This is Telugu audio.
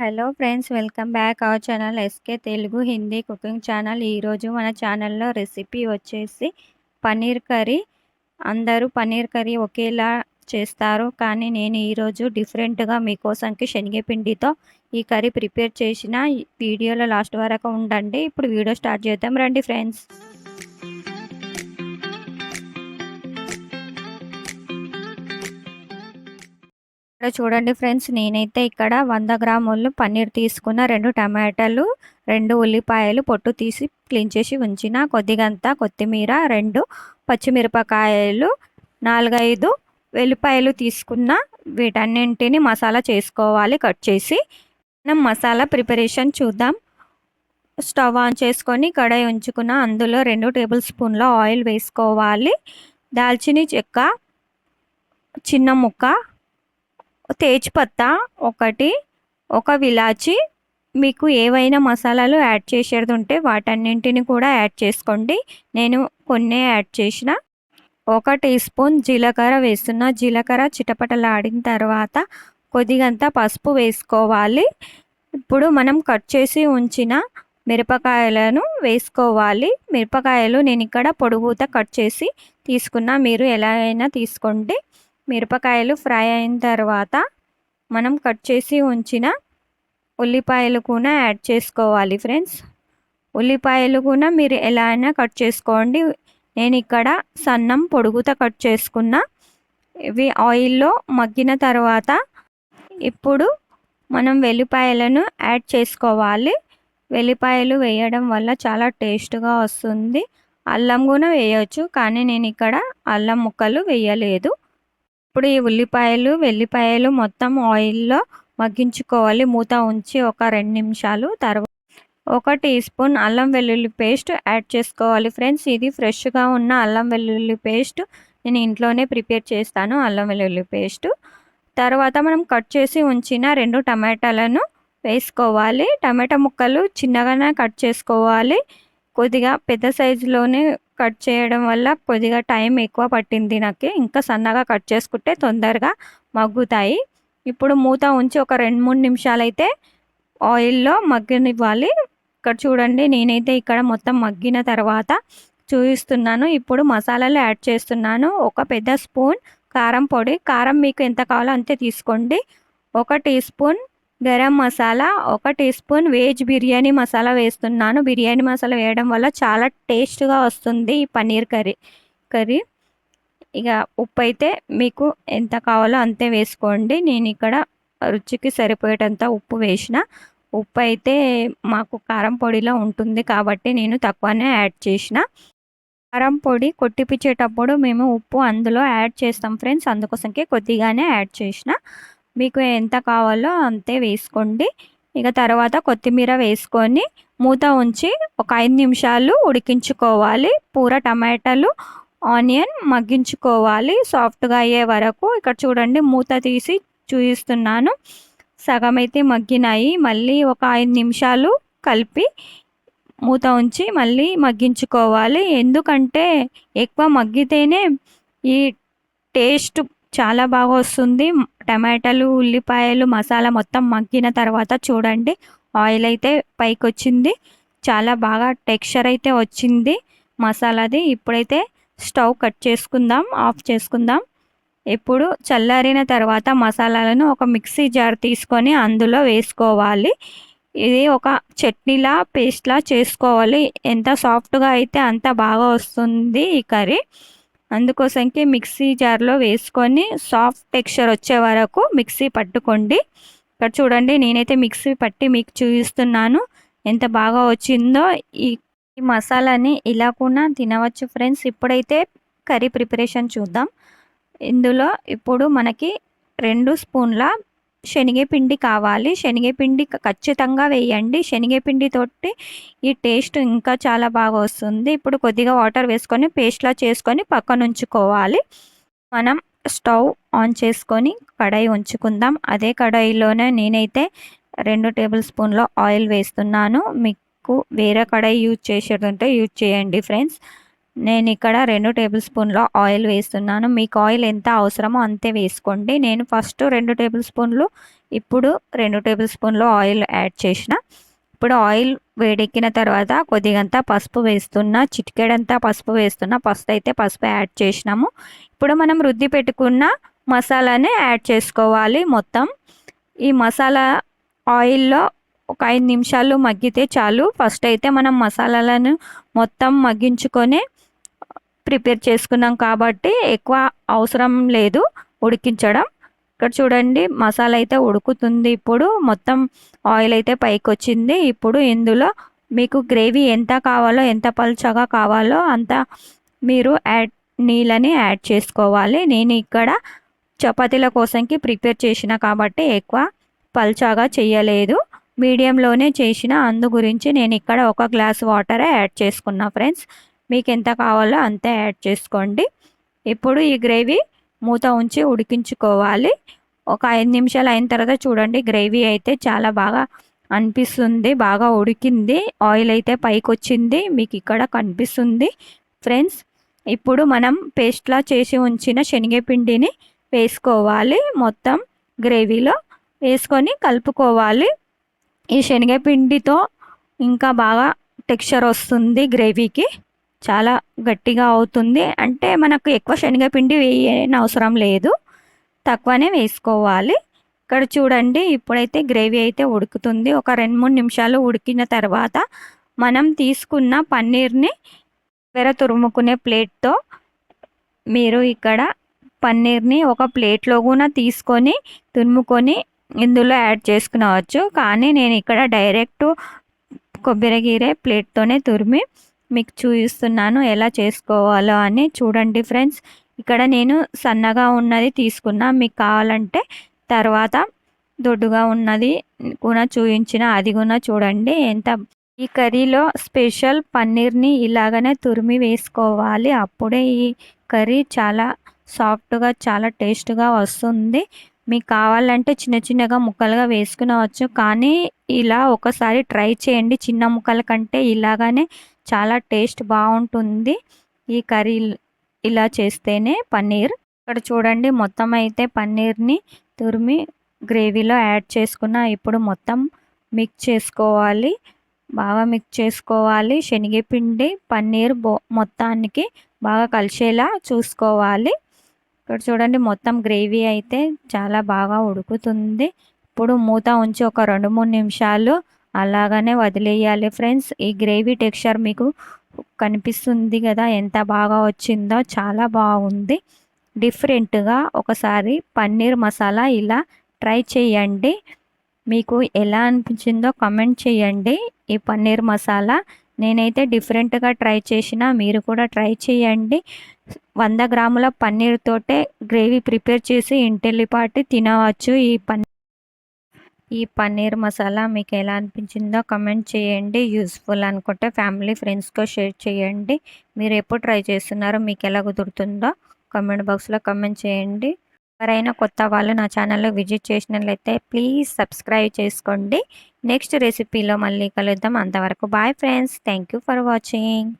Hello friends welcome back our channel SK Telugu Hindi cooking channel. ఈరోజు మన ఛానల్లో రెసిపీ వచ్చేసి పన్నీర్ కర్రీ. అందరూ పన్నీర్ కర్రీ ఒకేలా చేస్తారు. కానీ నేను ఈరోజు డిఫరెంట్గా మీకోసంకి శనగపిండితో ఈ కర్రీ ప్రిపేర్ చేసిన. వీడియోలో లాస్ట్ వరకు ఉండండి. ఇప్పుడు వీడియో స్టార్ట్ చేద్దాం. రండి ఫ్రెండ్స్. ఇక్కడ చూడండి ఫ్రెండ్స్ నేనైతే ఇక్కడ వంద గ్రాములు పన్నీర్ తీసుకున్న రెండు టమాటాలు రెండు ఉల్లిపాయలు పొట్టు తీసి క్లీన్ చేసి ఉంచిన కొద్దిగంత కొత్తిమీర రెండు పచ్చిమిరపకాయలు నాలుగైదు వెల్లిపాయలు తీసుకున్న వీటన్నింటిని మసాలా చేసుకోవాలి కట్ చేసి. మనం మసాలా ప్రిపరేషన్ చూద్దాం. స్టవ్ ఆన్ చేసుకొని కడాయి ఉంచుకున్న అందులో రెండు టేబుల్ స్పూన్ల ఆయిల్ వేసుకోవాలి. దాల్చిని చెక్క చిన్న ముక్క తేజ్పత్తా ఒకటి ఒక విలాచి. మీకు ఏవైనా మసాలాలు యాడ్ చేసేది ఉంటే వాటన్నింటిని కూడా యాడ్ చేసుకోండి. నేను కొన్ని యాడ్ చేసిన. ఒక టీ స్పూన్ జీలకర్ర వేస్తున్న. జీలకర్ర చిటపటలాడిన తర్వాత కొద్దిగంత పసుపు వేసుకోవాలి. ఇప్పుడు మనం కట్ చేసి ఉంచిన మిరపకాయలను వేసుకోవాలి. మిరపకాయలు నేను ఇక్కడ పొడుగుత కట్ చేసి తీసుకున్నా. మీరు ఎలా అయినా తీసుకోండి. మిరపకాయలు ఫ్రై అయిన తర్వాత మనం కట్ చేసి ఉంచిన ఉల్లిపాయలు కూడా యాడ్ చేసుకోవాలి ఫ్రెండ్స్. ఉల్లిపాయలు కూడా మీరు ఎలా అయినా కట్ చేసుకోండి. నేను ఇక్కడ సన్నం పొడుగుతో కట్ చేసుకున్న. ఇవి ఆయిల్లో మగ్గిన తర్వాత ఇప్పుడు మనం వెల్లిపాయలను యాడ్ చేసుకోవాలి. వెల్లిపాయలు వేయడం వల్ల చాలా టేస్ట్గా వస్తుంది. అల్లం కూడా వేయవచ్చు కానీ నేను ఇక్కడ అల్లం ముక్కలు వేయలేదు. ఇప్పుడు ఈ ఉల్లిపాయలు వెల్లిపాయలు మొత్తం ఆయిల్లో మగ్గించుకోవాలి. మూత ఉంచి ఒక రెండు నిమిషాలు. తర్వాత ఒక టీ స్పూన్ అల్లం వెల్లుల్లి పేస్ట్ యాడ్ చేసుకోవాలి ఫ్రెండ్స్. ఇది ఫ్రెష్గా ఉన్న అల్లం వెల్లుల్లి పేస్ట్ నేను ఇంట్లోనే ప్రిపేర్ చేస్తాను అల్లం వెల్లుల్లి పేస్ట్. తర్వాత మనం కట్ చేసి ఉంచిన రెండు టమాటాలను వేసుకోవాలి. టమాటా ముక్కలు చిన్నగానే కట్ చేసుకోవాలి. కొద్దిగా పెద్ద సైజులోనే కట్ చేయడం వల్ల కొద్దిగా టైం ఎక్కువ పట్టింది నాకు. ఇంకా సన్నగా కట్ చేసుకుంటే తొందరగా మగ్గుతాయి. ఇప్పుడు మూత ఉంచి ఒక రెండు మూడు నిమిషాలు అయితే ఆయిల్లో మగ్గనివ్వాలి. ఇక్కడ చూడండి నేనైతే ఇక్కడ మొత్తం మగ్గిన తర్వాత చూపిస్తున్నాను. ఇప్పుడు మసాలాలు యాడ్ చేస్తున్నాను. ఒక పెద్ద స్పూన్ కారం పొడి. కారం మీకు ఎంత కావాలో అంతే తీసుకోండి. ఒక టీ స్పూన్ గరం మసాలా ఒక teaspoon veg biryani masala వేస్తున్నాను. బిర్యానీ మసాలా వేయడం వల్ల చాలా టేస్ట్గా వస్తుంది ఈ పన్నీర్ కర్రీ. కర్రీ. ఇక ఉప్పు అయితే మీకు ఎంత కావాలో అంతే వేసుకోండి. నేను ఇక్కడ రుచికి సరిపోయేటంత ఉప్పు వేసిన. ఉప్పు అయితే మాకు కారం పొడిలో ఉంటుంది కాబట్టి నేను తక్కువనే యాడ్ చేసిన. కారం పొడి కొట్టిపించేటప్పుడు మేము ఉప్పు అందులో యాడ్ చేస్తాం ఫ్రెండ్స్. అందుకోసంకే కొద్దిగానే యాడ్ చేసిన. మీకు ఎంత కావాలో అంతే వేసుకోండి. ఇక తర్వాత కొత్తిమీర వేసుకొని మూత ఉంచి ఒక ఐదు నిమిషాలు ఉడికించుకోవాలి. పూర టమాటాలు ఆనియన్ మగ్గించుకోవాలి. సాఫ్ట్గా అయ్యే వరకు ఇక్కడ చూడండి మూత తీసి చూపిస్తున్నాను. సగం అయితే మగ్గినాయి. మళ్ళీ ఒక ఐదు నిమిషాలు కలిపి మూత ఉంచి మళ్ళీ మగ్గించుకోవాలి. ఎందుకంటే ఎక్కువ మగ్గితేనే ఈ టేస్ట్ చాలా బాగా వస్తుంది. టమాటాలు ఉల్లిపాయలు మసాలా మొత్తం మగ్గిన తర్వాత చూడండి ఆయిల్ అయితే పైకి వచ్చింది చాలా బాగా టెక్స్చర్ అయితే వచ్చింది మసాలాది. ఇప్పుడైతే స్టవ్ కట్ చేసుకుందాం ఆఫ్ చేసుకుందాం. ఇప్పుడు చల్లారిన తర్వాత మసాలాలను ఒక మిక్సీ జార్ తీసుకొని అందులో వేసుకోవాలి. ఇది ఒక చట్నీలా పేస్ట్లా చేసుకోవాలి. ఎంత సాఫ్ట్గా అయితే అంత బాగా వస్తుంది ఈ కర్రీ. అందుకోసంకి మిక్సీ జార్లో వేసుకొని సాఫ్ట్ టెక్స్చర్ వచ్చే వరకు మిక్సీ పట్టుకోండి. ఇక్కడ చూడండి నేనైతే మిక్సీ పట్టి మీకు చూపిస్తున్నాను. ఎంత బాగా వచ్చిందో ఈ మసాలాని ఇలా కూడా తినవచ్చు ఫ్రెండ్స్. ఇప్పుడైతే కర్రీ ప్రిపరేషన్ చూద్దాం. ఇందులో ఇప్పుడు మనకి రెండు స్పూన్ల శనగపిండి కావాలి. శనగపిండి ఖచ్చితంగా వేయండి. శనగపిండితోటి ఈ టేస్ట్ ఇంకా చాలా బాగా వస్తుంది. ఇప్పుడు కొద్దిగా వాటర్ వేసుకొని పేస్ట్లా చేసుకొని పక్కన ఉంచుకోవాలి. మనం స్టవ్ ఆన్ చేసుకొని కడాయి ఉంచుకుందాం. అదే కడాయిలోనే నేనైతే రెండు టేబుల్ స్పూన్ల ఆయిల్ వేస్తున్నాను. మీకు వేరే కడాయి యూజ్ చేసేది ఉంటే యూజ్ చేయండి ఫ్రెండ్స్. నేను ఇక్కడ రెండు టేబుల్ స్పూన్ల ఆయిల్ వేస్తున్నాను. మీకు ఆయిల్ ఎంత అవసరమో అంతే వేసుకోండి. నేను ఫస్ట్ రెండు టేబుల్ స్పూన్లు ఇప్పుడు రెండు టేబుల్ స్పూన్లు ఆయిల్ యాడ్ చేసిన. ఇప్పుడు ఆయిల్ వేడెక్కిన తర్వాత కొద్దిగంతా పసుపు వేస్తున్న చిటికెడంతా పసుపు వేస్తున్న ఫస్ట్ అయితే పసుపు యాడ్ చేసినాము. ఇప్పుడు మనం రుద్ది పెట్టుకున్న మసాలానే యాడ్ చేసుకోవాలి మొత్తం. ఈ మసాలా ఆయిల్లో ఒక ఐదు నిమిషాలు మగ్గితే చాలు. ఫస్ట్ అయితే మనం మసాలాలను మొత్తం మగ్గించుకొని ప్రిపేర్ చేసుకున్నాం కాబట్టి ఎక్కువ అవసరం లేదు ఉడికించడం. ఇక్కడ చూడండి మసాలా అయితే ఉడుకుతుంది ఇప్పుడు. మొత్తం ఆయిల్ అయితే పైకి వచ్చింది ఇప్పుడు ఇందులో మీకు గ్రేవీ ఎంత కావాలో ఎంత పల్చగా కావాలో అంత మీరు యాడ్ నీళ్ళని యాడ్ చేసుకోవాలి. నేను ఇక్కడ చపాతీల కోసంకి ప్రిపేర్ చేసిన కాబట్టి ఎక్కువ పల్చాగా చేయలేదు. మీడియంలోనే చేసిన అందు గురించి నేను ఇక్కడ ఒక గ్లాస్ వాటర్ యాడ్ చేసుకున్నా ఫ్రెండ్స్. మీకు ఎంత కావాలో అంతే యాడ్ చేసుకోండి. ఇప్పుడు ఈ గ్రేవీ మూత ఉంచి ఉడికించుకోవాలి. ఒక ఐదు నిమిషాలు అయిన తర్వాత చూడండి గ్రేవీ అయితే చాలా బాగా అనిపిస్తుంది బాగా ఉడికింది ఆయిల్ అయితే పైకి వచ్చింది మీకు ఇక్కడ కనిపిస్తుంది. ఫ్రెండ్స్ ఇప్పుడు మనం పేస్ట్లా చేసి ఉంచిన శనగపిండిని వేసుకోవాలి. మొత్తం గ్రేవీలో వేసుకొని కలుపుకోవాలి. ఈ శనగపిండితో ఇంకా బాగా టెక్స్చర్ వస్తుంది గ్రేవీకి. చాలా గట్టిగా అవుతుంది. అంటే మనకు ఎక్కువ శనగపిండి వేయని అవసరం లేదు. తక్కువనే వేసుకోవాలి. ఇక్కడ చూడండి ఇప్పుడైతే గ్రేవీ అయితే ఉడుకుతుంది. ఒక రెండు మూడు నిమిషాలు ఉడికిన తర్వాత మనం తీసుకున్న పన్నీర్ని వెర తురుముకునే ప్లేట్తో మీరు ఇక్కడ పన్నీర్ని ఒక ప్లేట్లో కూడా తీసుకొని తురుముకొని ఇందులో యాడ్ చేసుకునవచ్చు. కానీ నేను ఇక్కడ డైరెక్ట్ కొబ్బరి గీరే ప్లేట్తోనే తురిమి మీకు చూపిస్తున్నాను ఎలా చేసుకోవాలో అని. చూడండి ఫ్రెండ్స్ ఇక్కడ నేను సన్నగా ఉన్నది తీసుకున్నా. మీకు కావాలంటే తర్వాత దొడ్డుగా ఉన్నది కూడా చూపించిన అది కూడా చూడండి. ఎంత ఈ కర్రీలో స్పెషల్ పన్నీర్ని ఇలాగనే తురిమి వేసుకోవాలి. అప్పుడే ఈ కర్రీ చాలా సాఫ్ట్గా చాలా టేస్ట్గా వస్తుంది. మీకు కావాలంటే చిన్న చిన్నగా ముక్కలుగా వేసుకునవచ్చు. కానీ ఇలా ఒకసారి ట్రై చేయండి. చిన్న ముక్కల కంటే ఇలాగానే చాలా టేస్ట్ బాగుంటుంది. ఈ కర్రీ ఇలా చేస్తేనే పన్నీర్. ఇక్కడ చూడండి మొత్తం అయితే పన్నీర్ని తురిమి గ్రేవీలో యాడ్ చేసుకున్న ఇప్పుడు మొత్తం మిక్స్ చేసుకోవాలి. బాగా మిక్స్ చేసుకోవాలి. శనగపిండి పన్నీర్ బో మొత్తానికి బాగా కలిసేలా చూసుకోవాలి. ఇక్కడ చూడండి మొత్తం గ్రేవీ అయితే చాలా బాగా ఉడుకుతుంది. ఇప్పుడు మూత ఉంచి ఒక రెండు మూడు నిమిషాలు అలాగనే వదిలేయాలి. ఫ్రెండ్స్ ఈ గ్రేవీ టెక్స్చర్ మీకు కనిపిస్తుంది కదా ఎంత బాగా వచ్చిందో చాలా బాగుంది. డిఫరెంట్గా ఒకసారి పన్నీర్ మసాలా ఇలా ట్రై చేయండి. మీకు ఎలా అనిపించిందో కమెంట్ చేయండి. ఈ పన్నీర్ మసాలా నేనైతే డిఫరెంట్గా ట్రై చేసిన మీరు కూడా ట్రై చేయండి. వంద గ్రాముల పన్నీర్ తోటే గ్రేవీ ప్రిపేర్ చేసి ఇంటిల్లిపాటి తినవచ్చు ఈ పన్నీర్ ఈ పన్నీర్ మసాలా మీకు ఎలా అనిపించిందో కమెంట్ చేయండి. యూస్ఫుల్ అనుకుంటే ఫ్యామిలీ ఫ్రెండ్స్తో షేర్ చేయండి. మీరు ఎప్పుడు ట్రై చేస్తున్నారో మీకు ఎలా కుదురుతుందో కమెంట్ బాక్స్లో కమెంట్ చేయండి. ఎవరైనా కొత్త వాళ్ళు నా ఛానల్లో విజిట్ చేసినట్లయితే ప్లీజ్ సబ్స్క్రైబ్ చేసుకోండి. నెక్స్ట్ రెసిపీలో మళ్ళీ కలుద్దాం. అంతవరకు bye friends. Thank for watching.